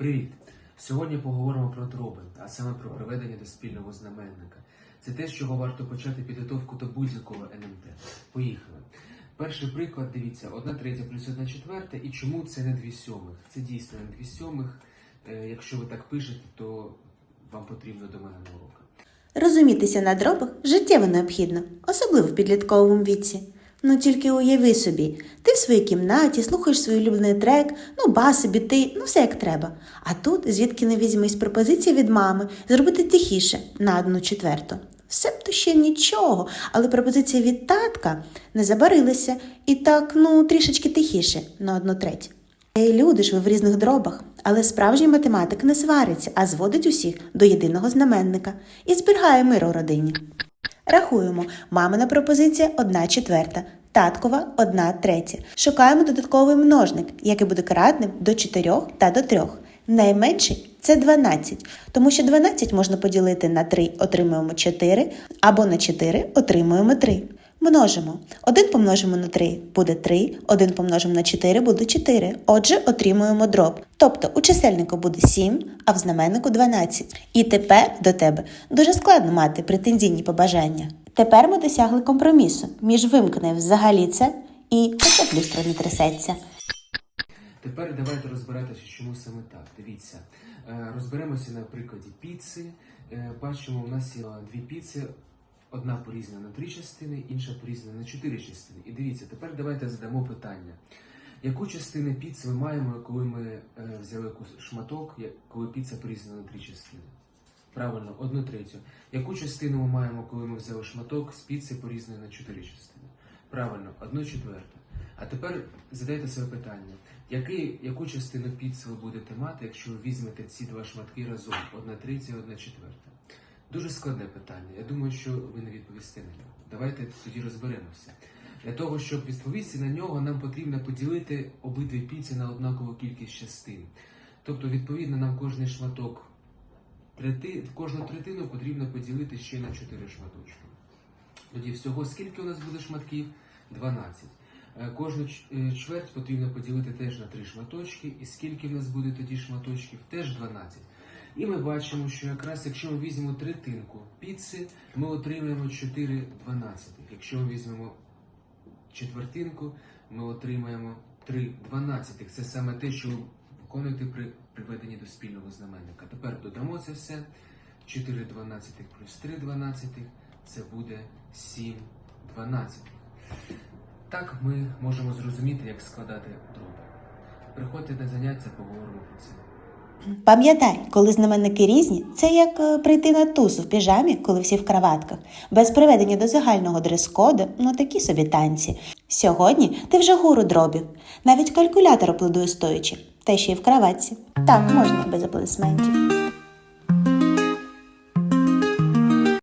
Привіт! Сьогодні поговоримо про дроби, а саме про приведення до спільного знаменника. Це те, з чого варто почати підготовку до будь-якого НМТ. Поїхали. Перший приклад, дивіться, 1 третя плюс 1 четверта. І чому це не 2 сьомих? Це дійсно не 2 сьомих. Е, Якщо ви так пишете, то вам потрібно до мене на урок. Розумітися на дробах життєво необхідно, особливо в підлітковому віці. Ну тільки уяви собі, ти в своїй кімнаті слухаєш свій улюблений трек, ну баси, біти, ну все як треба. А тут, звідки не візьмись пропозиція від мами, зробити тихіше на одну четверту. Все б то ще нічого, але пропозиція від татка не забарилася і так, ну, трішечки тихіше на одну треть. Ей, люди ж ви в різних дробах, але справжній математик не свариться, а зводить усіх до єдиного знаменника і зберігає мир у родині. Рахуємо. Мамина пропозиція 1 четверта, таткова 1 третя. Шукаємо додатковий множник, який буде кратним до 4 та до 3. Найменший це 12, тому що 12 можна поділити на 3, отримуємо 4, або на 4 отримуємо 3. Множимо. 1 помножимо на 3 буде 3, 1 помножимо на 4 буде 4. Отже, отримуємо дроб. Тобто у чисельнику буде 7, а в знаменнику 12. І тепер до тебе дуже складно мати претензійні побажання. Тепер ми досягли компромісу між вимкне взагалі це і хоча люстра не трясеться. Тепер давайте розбиратися, чому саме так. Дивіться, Е, розберемося на прикладі піци. Е, Бачимо, у нас є дві піци. Одна порізана на три частини, інша порізана на чотири частини. І дивіться, тепер давайте задамо питання. Яку частину піци ми маємо, коли ми е, взяли шматок, коли піца порізана на три частини? Правильно, одну третю. Яку частину ми маємо, коли ми взяли шматок з піци порізаної на чотири частини? Правильно, одну четверту. А тепер задайте себе питання: який, яку частину піци ви будете мати, якщо ви візьмете ці два шматки разом? Одна третя, одна четверта? Дуже складне питання. Я думаю, що ви не відповісте на нього. Давайте тоді розберемося. Для того, щоб відповісти на нього, нам потрібно поділити обидві піці на однакову кількість частин. Тобто, відповідно, нам кожний шматок кожну третину потрібно поділити ще на 4 шматочки. Тоді всього скільки у нас буде шматків? 12. Е, Кожну е, чверть потрібно поділити теж на 3 шматочки. І скільки в нас буде тоді шматочків? Теж 12. І ми бачимо, що якраз якщо ми візьмемо третинку піци, ми отримаємо 4 дванадцятих. Якщо ми візьмемо четвертинку, ми отримаємо 3 дванадцятих. Це саме те, що ви виконуєте при приведенні до спільного знаменника. Тепер додамо це все. 4 дванадцятих плюс 3 дванадцятих це буде 7 дванадцятих. Так ми можемо зрозуміти, як складати дроби. Приходьте на заняття, поговоримо про це. Пам'ятай, коли знаменники різні, це як е, прийти на тусу в піжамі, коли всі в краватках. Без приведення до загального дрес-коду, ну такі собі танці. Сьогодні ти вже гуру дробів. Навіть калькулятор оплодує стоячи, та ще й в краватці. Так, можна без аплодисментів.